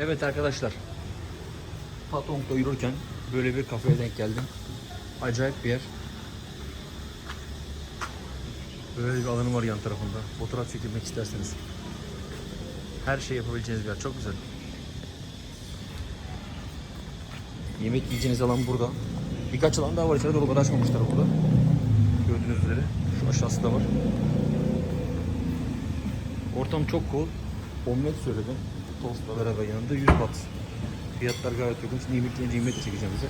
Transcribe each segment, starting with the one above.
Evet arkadaşlar. Patong'da yürürken böyle bir kafeye denk geldim. Acayip bir yer. Böyle bir alanı var yan tarafında. Fotoğraf çekilmek isterseniz. Her şey yapabileceğiniz bir yer. Çok güzel. Yemek yiyeceğiniz alan burada. Birkaç alan daha var içeride. Oraları açmamışlar burada. Gördüğünüz üzere. Şu aşağısı da var. Ortam çok cool. Omlet söyledim. Tostla beraber yanında 100 baht. Fiyatlar gayet uygun. Yemek de çekeceğim size.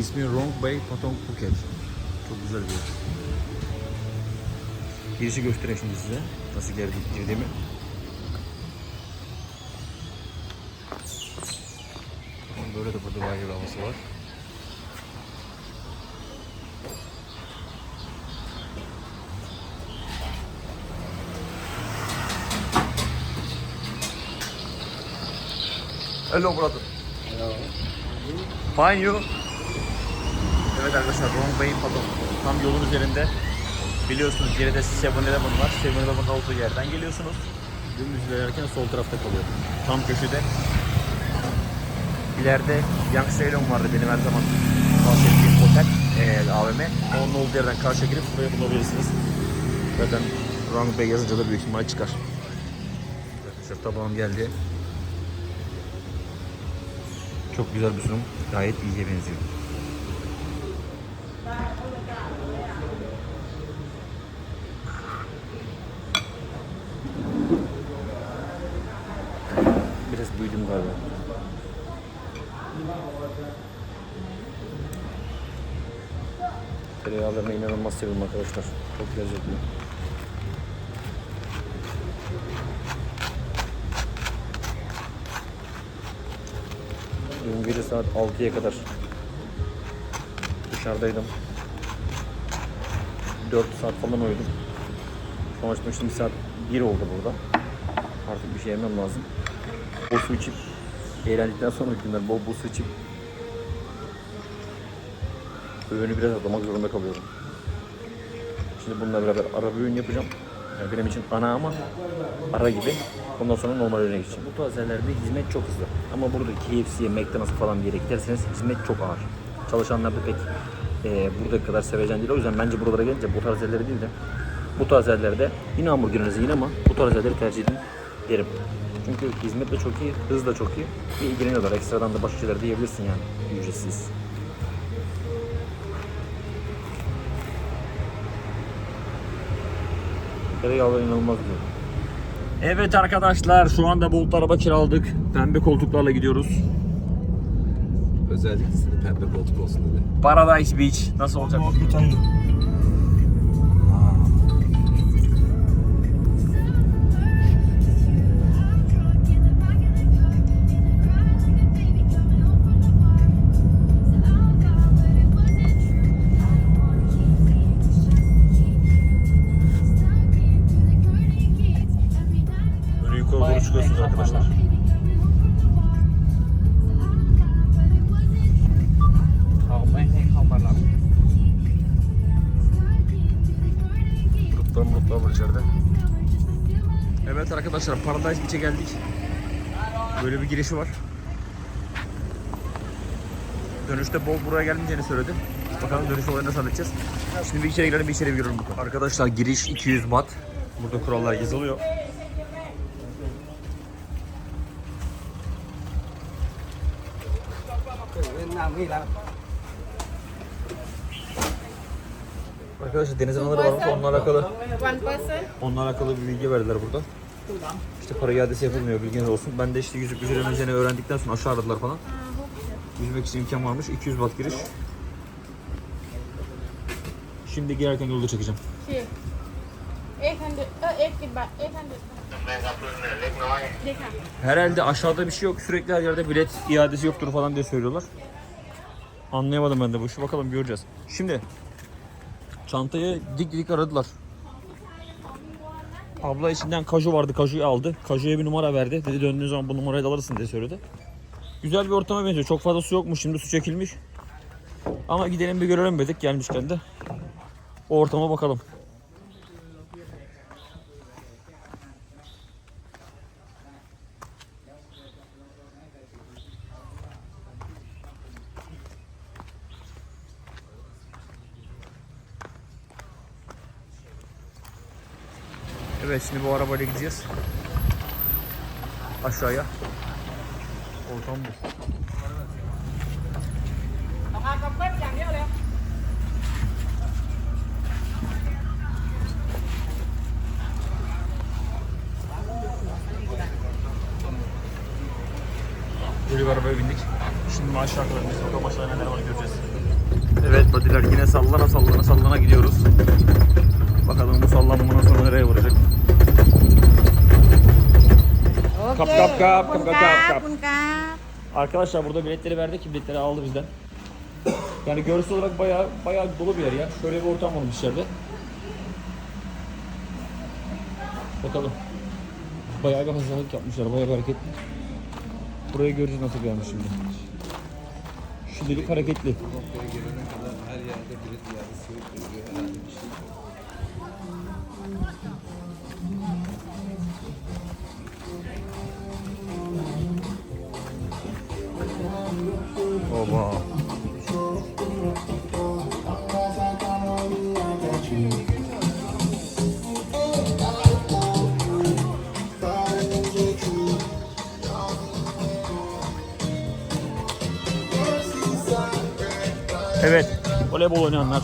İsmi Rong Bay Patong Phuket. Çok güzel bir yer. Girişi göstereyim şimdi size. Nasıl girdi- girdiğimi. Böyle de burada bir havası var. Hello brother. Fine you. Evet arkadaşlar Wrong Way Padon. Tam yolun üzerinde. Biliyorsunuz geride 7-Eleven var. 7-Eleven olduğu yerden geliyorsunuz. Dümdüz ilerlerken sol tarafta kalıyor. Tam köşede. İleride Young Ceylon vardı benim her zaman bahsettiğim otel, e, AVM. Onun olduğu yerden karşıya girip buraya bulabilirsiniz. Zaten Wrong Bay yazınca da büyük ihtimal çıkar. Arkadaşlar tabağım geldi. Çok güzel bir sunum. Gayet iyiye benziyor. Biraz büyüdüm galiba. Tereyağlarına inanılmaz seviyorum arkadaşlar. Çok lezzetli. Dün gece saat 6'ya kadar dışarıdaydım. 4 saat falan uyudum. Çıktım şimdi saat 1 oldu burada. Artık bir şey yemem lazım. Bol su içip eğlendikten sonra günler bol bol su içip öğünü biraz atlamak zorunda kalıyorum. Şimdi bununla beraber ara bir öğün yapacağım. Yani benim için ana ama ara gibi. Ondan sonra normal öğüne geçeceğim. Bu tarz yerlerde hizmet çok hızlı. Ama burada KFC'ye, McDonald's'a falan bir giderseniz hizmet çok ağır. Çalışanlar da pek e, buradaki kadar sevecen değil. O yüzden bence buralara gelince bu tarz yerlere değil de bu tarz yerlerde yine hamburgerinizi yiyin ama bu tarz yerleri tercih edin derim. Çünkü hizmet de çok iyi, hız da çok iyi. Bir ilgileniyorlar. Ekstradan da başka şeyler de yiyebilirsin yani. Ücretsiz. Tereyağlar inanılmaz güzel. Evet arkadaşlar şu anda Bolt araba kiraladık. Pembe koltuklarla gidiyoruz. Özellikle seni pembe koltuk olsun dedi. Paradise Beach. Nasıl olacak? Yukarı doğru çıkıyorsunuz arkadaşlar. Gruplar gruplar var içeride. Evet arkadaşlar Paradise Beach'e geldik. Böyle bir girişi var. Dönüşte Bol buraya gelmeyeceğini söyledi. Bakalım dönüş olayını nasıl halledeceğiz. Şimdi bir içeri girelim bir içeri bir girelim. Arkadaşlar giriş 200 baht. Burada kurallar yazılıyor. Arkadaşlar deniz anaları varmış onunla alakalı One person. Onunla alakalı bir bilgi verdiler burada. İşte para iadesi yapılmıyor bilginiz olsun. Ben de işte yüzüp yüzülemeyeceğini öğrendikten sonra aşağı aradılar falan. Yüzmek için imkan varmış. 200 baht giriş. Şimdi girerken yolda çekeceğim. Here. 800. 80 baht. 800. Dekha. Herhalde aşağıda bir şey yok. Sürekli her yerde bilet iadesi yoktur falan diye söylüyorlar. Anlayamadım ben de bu işi. Bakalım göreceğiz. Şimdi çantayı dik dik aradılar. Abla içinden kaju vardı. Kajuyu aldı. Kajuya bir numara verdi. Dedi döndüğün zaman bu numarayı da alırsın diye söyledi. Güzel bir ortama benziyor. Çok fazla su yokmuş. Şimdi su çekilmiş. Ama gidelim bir görelim dedik gelmişken de. O ortama bakalım. Evet Şimdi bu arabayla gideceğiz. Aşağıya. Ortam bu. Böyle bir arabaya bindik. Şimdi maaş şarkılarımız. Bakalım aşağıya neler var göreceğiz. Evet badiler yine sallana sallana sallana gidiyoruz. Bakalım bu sallanmadan sonra nereye varacak. Kap kap kap kap kap kap. kap. Arkadaşlar burada biletleri verdi ki biletleri aldı bizden. Yani görsel olarak bayağı bayağı dolu bir yer ya. Şöyle bir ortam varmış içeride. Bakalım. Bayağı bir hazırlık yapmışlar. Bayağı bir hareketli. Burayı göreceğiz nasıl gelmiş şimdi. Şimdilik hareketli. Her yerde bilet iadesi yok. Herhalde bir şey yok. Oba. Evet, voleybol oynayanlar.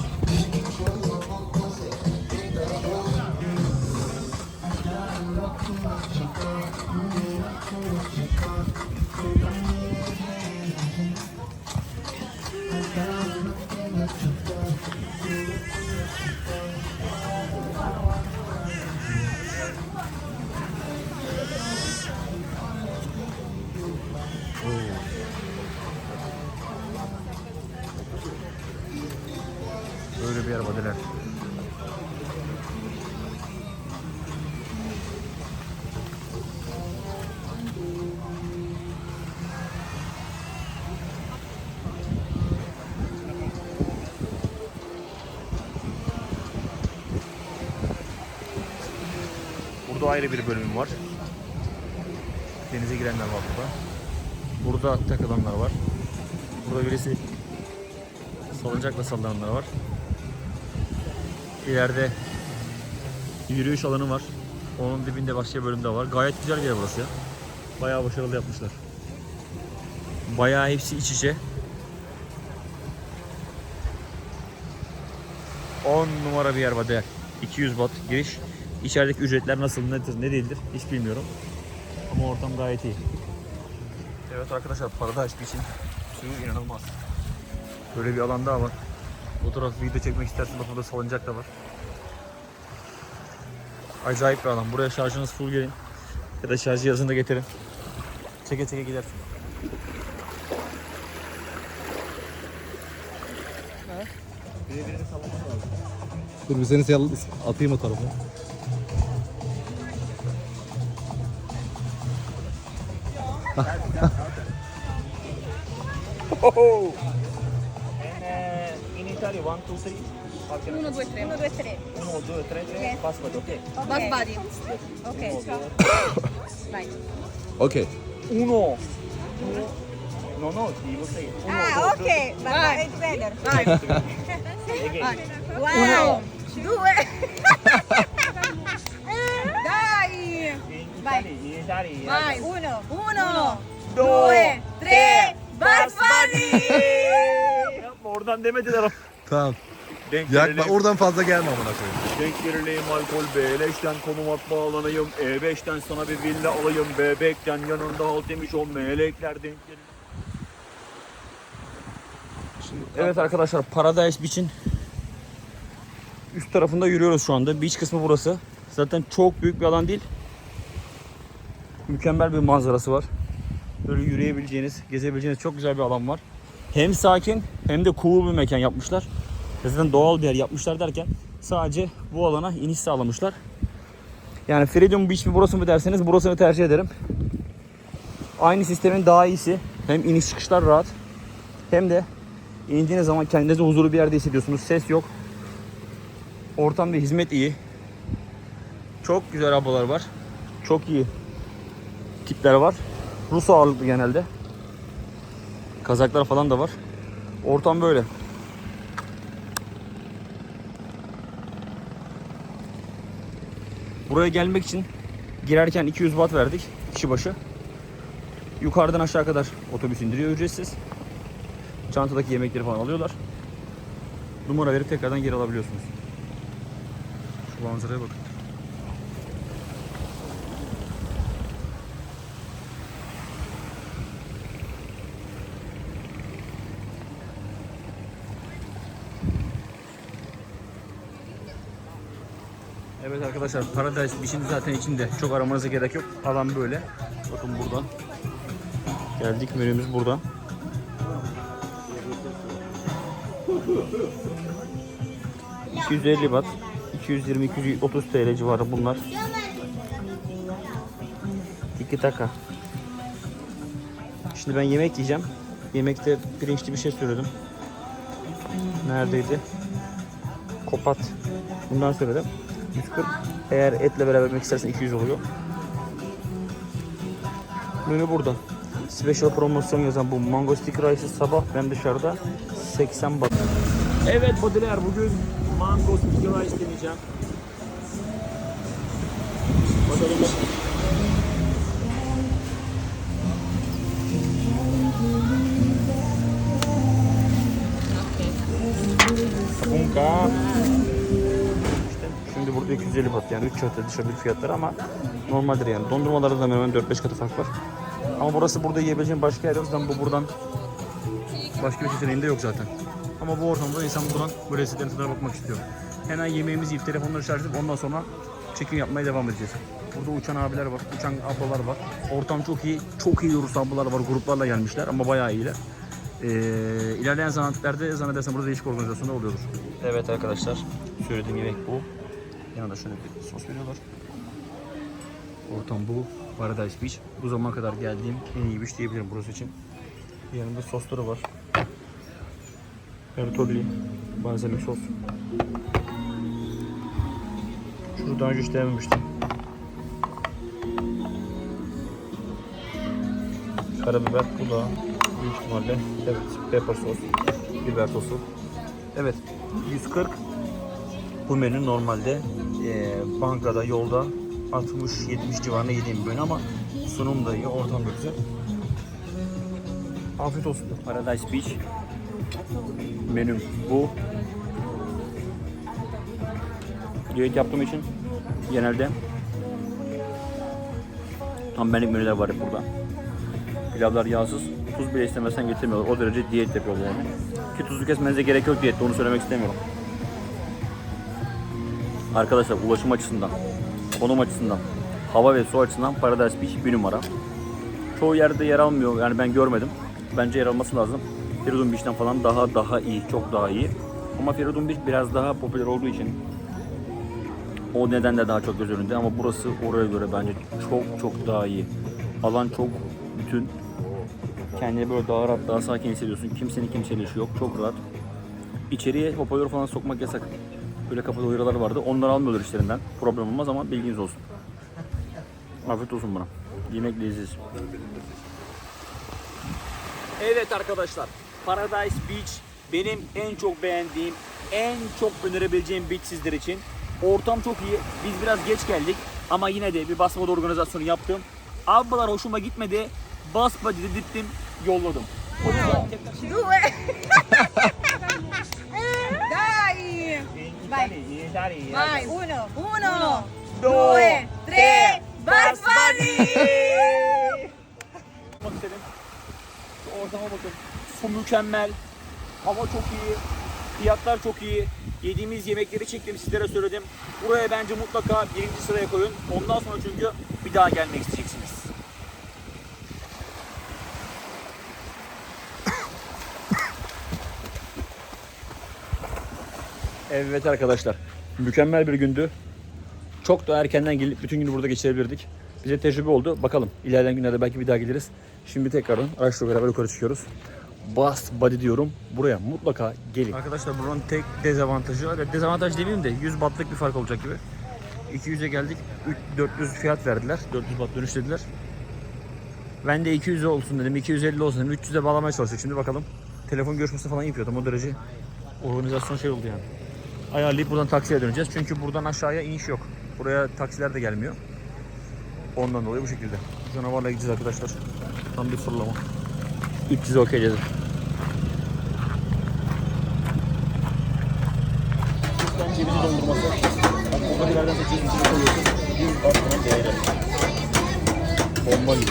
Burada ayrı bir bölüm var. Denize girenler var burada. Burada takılanlar var. Burada birisi salıncakla sallananlar var. İleride yürüyüş alanı var. Onun dibinde başka bir bölüm de var. Gayet güzel bir yer burası ya. Bayağı başarılı yapmışlar. Bayağı hepsi iç içe. 10 numara bir yer var değer. 200 watt giriş. İçerideki ücretler nasıl, nedir, ne değildir hiç bilmiyorum. Ama ortam gayet iyi. Evet arkadaşlar Paradise Beach'in suyu inanılmaz. Böyle bir alan daha var. Fotoğraf video çekmek istersen bak burada salıncak da var. Acayip bir alan. Buraya şarjınız full gelin. Ya da şarj cihazını da getirin. Çeke çeke gidersin. Dur bir seni sal- atayım o tarafa. İn Italy, one, two, three. Uno, due, tre. Uno, due, tre. Uno, due, tre, tre. Yes. Passport, ok. Bus buddy. Ok. Vai. Okey. Uno. No, no, devo say. Uno, Ah, due, ok. Vai. Vai. Vai. Again. Wow. Due. Vai. Italy. Vai. Uno. Uno. Due. Tre. Bus buddy. Yapma oradan demediler ama. Tamam. Denk Yakma gelelim, oradan fazla gelme amına koyayım. denk gelelim alkol B5'ten konum at bağlanayım. E5'ten sana bir villa alayım. Bebekten yanında halt demiş o melekler denk gelelim. Evet arkadaşlar Paradise Beach'in üst tarafında yürüyoruz şu anda. Beach kısmı burası. Zaten çok büyük bir alan değil. Mükemmel bir manzarası var. Böyle yürüyebileceğiniz, gezebileceğiniz çok güzel bir alan var. Hem sakin hem de cool bir mekan yapmışlar. Zaten doğal bir yer yapmışlar derken sadece bu alana iniş sağlamışlar. Yani Freedom Beach mi burası mı derseniz burasını tercih ederim. Aynı sistemin daha iyisi. Hem iniş çıkışlar rahat hem de indiğiniz zaman kendinizi huzurlu bir yerde hissediyorsunuz. Ses yok. Ortam ve hizmet iyi. Çok güzel ablalar var. Çok iyi tipler var. Rus ağırlıklı genelde. Kazaklar falan da var. Ortam böyle. Buraya gelmek için girerken 200 watt verdik kişi başı. Yukarıdan aşağı kadar otobüs indiriyor ücretsiz. Çantadaki yemekleri falan alıyorlar. Numara verip tekrardan geri alabiliyorsunuz. Şu manzaraya bakın. Evet arkadaşlar Paradise Beach'in zaten içinde. Çok aramanıza gerek yok. Alan böyle. Bakın buradan. Geldik menümüz burada. ...250 baht, 220-230 TL civarı bunlar. Tiki taka. Şimdi ben yemek yiyeceğim. Yemekte pirinçli bir şey söyledim. Neredeydi? Kopat. Bundan söyledim. 140. Eğer etle beraber yemek istersen 200 oluyor. Menü burada. Special promosyon yazan bu mango stick rice'ı sabah ben dışarıda 80 baht. Evet Bodiler bugün mango stick rice deneyeceğim. Bakalım. Bunga. Şimdi burada 250 baht yani 3 katı dışarıdaki fiyatlar ama normaldir yani. Dondurmalarda da hemen 4-5 katı fark var. Ama burası burada yiyebileceğin başka yer yok. Zaten bu buradan başka bir seçeneğinde yok zaten. Ama bu ortamda insan buradan bu lezzetlerin tadına bakmak istiyor. Hemen yemeğimizi yiyip telefonları şarj edip ondan sonra çekim yapmaya devam edeceğiz. Burada uçan abiler var, uçan ablalar var. Ortam çok iyi, çok iyi Rus ablalar var. Gruplarla gelmişler ama bayağı iyiler. Ee, ilerleyen zanaatlerde zannedersem burada değişik organizasyonlar oluyordur. Evet arkadaşlar, söylediğim yemek bu. Yanında şöyle bir sos veriyorlar. Ortam bu. Paradise Beach. Bu zamana kadar geldiğim en iyi beach diyebilirim burası için. Yanında sosları var. Ertolli, balzamik sos. Şunu daha önce hiç denememiştim. Karabiber, bu da büyük ihtimalle evet, pepper sos, biber sosu. Evet, 140 bu menü normalde e, bankada, yolda 60-70 civarında yediğim bir ama sunum da iyi, ortam da güzel. Afiyet olsun. Paradise Beach menüm bu. Diyet yaptığım için genelde tam benlik menüler var burada. Pilavlar yağsız, tuz bile istemezsen getirmiyorlar. O derece diyet yapıyorlar yani. Ki tuzu kesmenize gerek yok diyette, onu söylemek istemiyorum. Arkadaşlar ulaşım açısından, konum açısından, hava ve su açısından Paradise Beach bir numara. Çoğu yerde yer almıyor, yani ben görmedim. Bence yer alması lazım. Feridun Beach'ten falan daha daha iyi, çok daha iyi. Ama Feridun Beach biraz daha popüler olduğu için o nedenle daha çok göz önünde ama burası oraya göre bence çok çok daha iyi. Alan çok bütün. Kendini böyle daha rahat, daha sakin hissediyorsun. Kimsenin kimseyle işi yok. Çok rahat. İçeriye hoparlör falan sokmak yasak. Böyle kapalı uyarılar vardı. Onları almıyorlar işlerinden. Problem olmaz ama bilginiz olsun. Afiyet olsun bana. Yemek leziz. Evet arkadaşlar. Paradise Beach benim en çok beğendiğim, en çok önerebileceğim beach sizler için. Ortam çok iyi. Biz biraz geç geldik ama yine de bir basmadı organizasyonu yaptım. Ablalar hoşuma gitmedi. Basma dedirttim, yolladım. O yüzden tekrar. Vai. Vai. Uno. Uno. Due. Tre. Bugs Bunny. Bakmak istedim. Ortama bakın. Su mükemmel. Hava çok iyi. Fiyatlar çok iyi. Yediğimiz yemekleri çektim sizlere söyledim. Buraya bence mutlaka birinci sıraya koyun. Ondan sonra çünkü bir daha gelmek isteyeceksiniz. Evet arkadaşlar. Mükemmel bir gündü. Çok da erkenden gelip bütün günü burada geçirebilirdik. Bize tecrübe oldu. Bakalım ilerleyen günlerde belki bir daha geliriz. Şimdi tekrardan araçla beraber yukarı çıkıyoruz. Bas body diyorum. Buraya mutlaka gelin. Arkadaşlar buranın tek dezavantajı, evet dezavantaj demeyeyim de 100 bahtlık bir fark olacak gibi. 200'e geldik. 3 400 fiyat verdiler. 400 baht dönüş dediler. Ben de 200 olsun dedim. 250 olsun dedim. 300'e bağlamaya çalıştık. Şimdi bakalım. Telefon görüşmesi falan yapıyordum. O derece organizasyon şey oldu yani ayarlayıp buradan taksiye döneceğiz. Çünkü buradan aşağıya iniş yok. Buraya taksiler de gelmiyor. Ondan dolayı bu şekilde. Canavarla gideceğiz arkadaşlar. Tam bir fırlama. 300 okey dedi. Türk'ten cevizi dondurması. Bak buradakilerden seçiyorsun. Şimdi koyuyorsun. Bir pastanın değeri. Bomba gibi.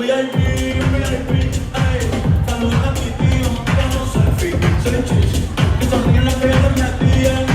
VIP, VIP, happy. So the truth, it's only enough for them happy.